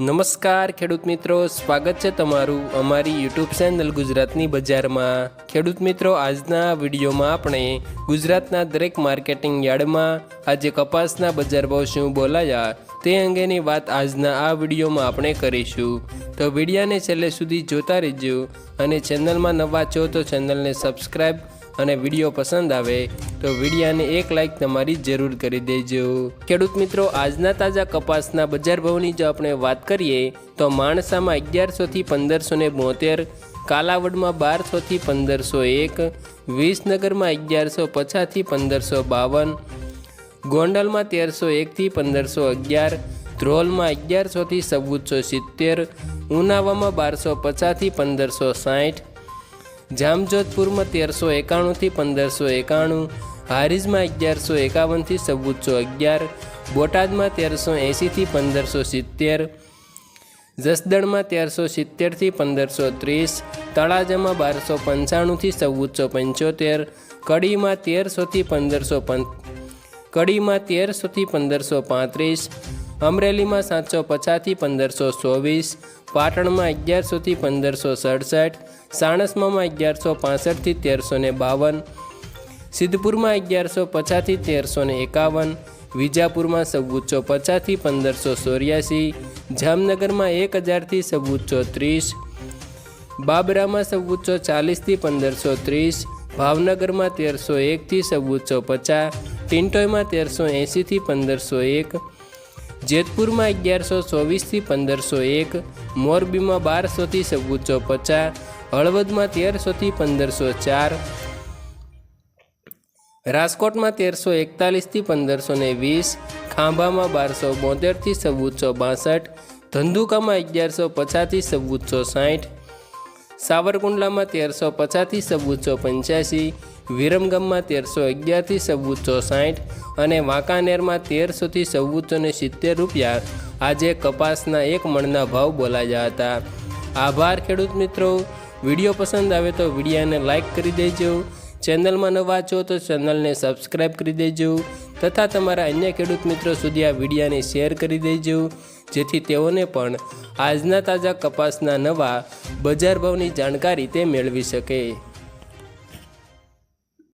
નમસ્કાર ખેડૂત મિત્રો, સ્વાગત છે તમારું અમારી યુટ્યુબ ચેનલ ગુજરાતની બજારમાં. ખેડૂત મિત્રો, આજના વિડીયોમાં આપણે ગુજરાતના દરેક માર્કેટિંગ યાર્ડમાં આજે કપાસના બજાર ભાવ શું બોલાયા તે અંગેની વાત આજના આ વિડીયોમાં આપણે કરીશું. તો વિડીયાને છેલ્લે સુધી જોતા રહેજો અને ચેનલમાં નવા છો તો ચેનલને સબસ્ક્રાઈબ અને વીડિયો પસંદ આવે તો વિડીયાને એક લાઇક તમારી જરૂર કરી દેજો. ખેડૂત મિત્રો, આજના તાજા કપાસના બજાર ભાવની જો આપણે વાત કરીએ, તો માણસામાં અગિયારસોથી પંદરસો ને બોતેર, કાલાવડમાં બારસોથી પંદરસો એક વિસનગરમાં અગિયારસો પચાસથી પંદરસો બાવન ગોંડલમાં તેરસો એકથી પંદરસો અગિયાર ધ્રોલમાં અગિયારસોથી ચૌદસો સિત્તેર, ઉનાવામાં બારસો પચાસથી પંદરસો સાઠ જામજોધપુરમાં તેરસો એકાણુંથી પંદરસો એકાણું, હારીજમાં અગિયારસો એકાવનથી ચૌદસો અગિયાર, બોટાદમાં તેરસો એંશીથી પંદરસો સિત્તેર, જસદણમાં તેરસો સિત્તેરથી પંદરસો ત્રીસ, તળાજામાં બારસો પંચાણુંથી ચૌદસો પંચોતેર, કડીમાં તેરસોથી પંદરસો પં, કડીમાં તેરસોથી પંદરસો પાંત્રીસ અમરેલીમાં સાતસો પચાસથી પંદરસો ચોવીસ, પાટણમાં અગિયારસોથી પંદરસો સડસઠ સાણસમામાં અગિયારસો પાસઠથી તેરસો ને બાવન, સિદ્ધપુરમાં અગિયારસો પચાસથી તેરસો ને એકાવન, વિજાપુરમાં ચૌદસો પચાસથી પંદરસો ચોર્યાસી, જામનગરમાં એક હજારથી ચૌદસો ત્રીસ, બાબરામાં ચૌદસો ચાલીસથી પંદરસો ત્રીસ, ભાવનગરમાં તેરસો એકથી ચૌદસો પચાસ ટિન્ટોયમાં તેરસો એંશીથી પંદરસો એક જેતપુરમાં અગિયારસો ચોવીસથી પંદરસો એક, મોરબીમાં બારસોથી ચૌદસો પચાસ, હળવદમાં તેરસોથી પંદરસો ચાર, રાજકોટમાં તેરસો એકતાલીસથી પંદરસો ને વીસ, ખાંભામાં બારસો બોતેરથી ચૌદસો બાસઠ, ધંધુકામાં અગિયારસો પચાસથી ચૌદસો સાઠ સાવરકુંડલામાં તેરસો પચાસથી ચૌદસો પંચ્યાસી, વિરમગામમાં તેરસો અગિયારથી ચૌદસો સાઠ અને વાંકાનેરમાં તેરસોથી ચૌદસો ને સિત્તેર રૂપિયા આજે કપાસના એક મણના ભાવ બોલાયા હતા. આભાર ખેડૂત મિત્રો. વીડિયો પસંદ આવે તો વિડીયાને લાઇક કરી દેજો. ચેનલમાં નવા છો તો ચેનલને સબસ્ક્રાઈબ કરી દેજો. તથા તમારા અન્ય ખેડૂત મિત્રો સુધી આ વિડીયાને શેર કરી દેજો. જેથી તેઓને પણ આજના તાજા કપાસના નવા બજાર ભાવની જાણકારી તે મેળવી શકે.